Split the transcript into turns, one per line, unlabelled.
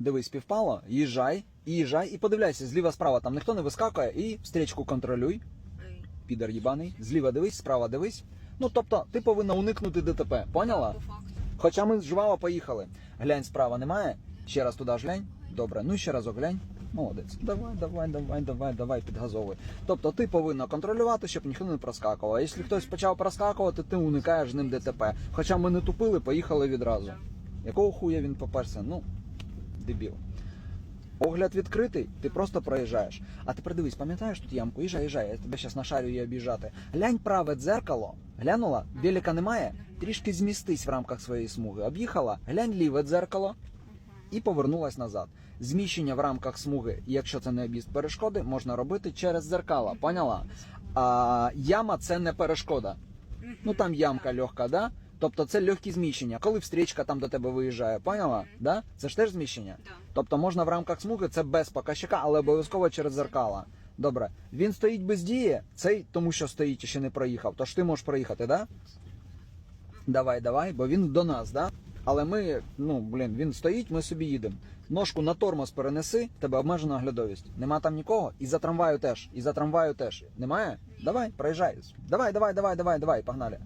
Дивись, співпало, їжджай, їжджай, і подивляйся, зліва справа там ніхто не вискакує, і встрічку контролюй. Підар їбаний. Зліва дивись, справа дивись. Ну тобто, ти повинна уникнути ДТП, поняла? Хоча ми жваво поїхали. Глянь, справа немає. Ще раз туди ж глянь. Добре, ну ще разок глянь. Молодець. Давай, давай, давай, давай, давай, підгазовуй. Тобто ти повинна контролювати, щоб ніхто не проскакував. А якщо хтось почав проскакувати, ти уникаєш ним ДТП. Хоча ми не тупили, поїхали відразу. Якого хуя він поперся? Ну, дебіл. Огляд відкритий, ти просто проїжджаєш. А тепер дивись, пам'ятаєш тут ямку? Їжджай, їжджай, я тебе зараз нашарю її об'їжджати. Глянь праве дзеркало. Глянула? Велика немає? Трішки змістись в рамках своєї смуги. Об'їхала, глянь ліве дзеркало і повернулась назад. Зміщення в рамках смуги, якщо це не об'їзд перешкоди, можна робити через дзеркала. Поняла? А яма це не перешкода. Ну там ямка легка, да? Тобто це легкі зміщення. Коли встрічка там до тебе виїжджає, поняла?
Мгм.
Да? Це ж теж зміщення?
Да.
Тобто можна в рамках смуги, це без показчика, але обов'язково через зеркала. Добре, він стоїть без дії, цей тому що стоїть і ще не проїхав. Тож ти можеш проїхати, да? Давай, давай, бо він до нас, да? Але ми, ну блін, він стоїть, ми собі їдемо. Ножку на тормоз перенеси, тебе обмежена оглядовість. Нема там нікого. І за трамваю теж. І за трамваю теж. Немає? Давай, проїжджай. Давай, давай, давай, давай, давай, погнали.